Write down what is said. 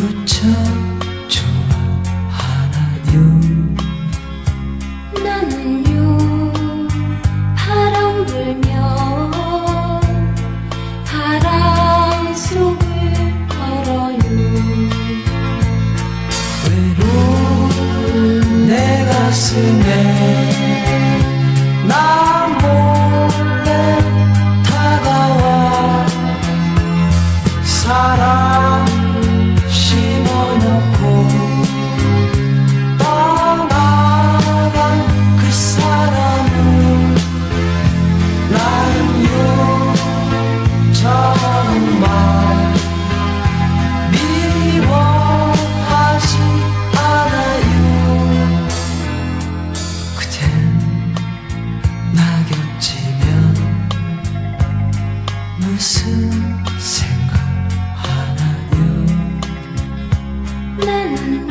무척 무슨 생각하나요? 나는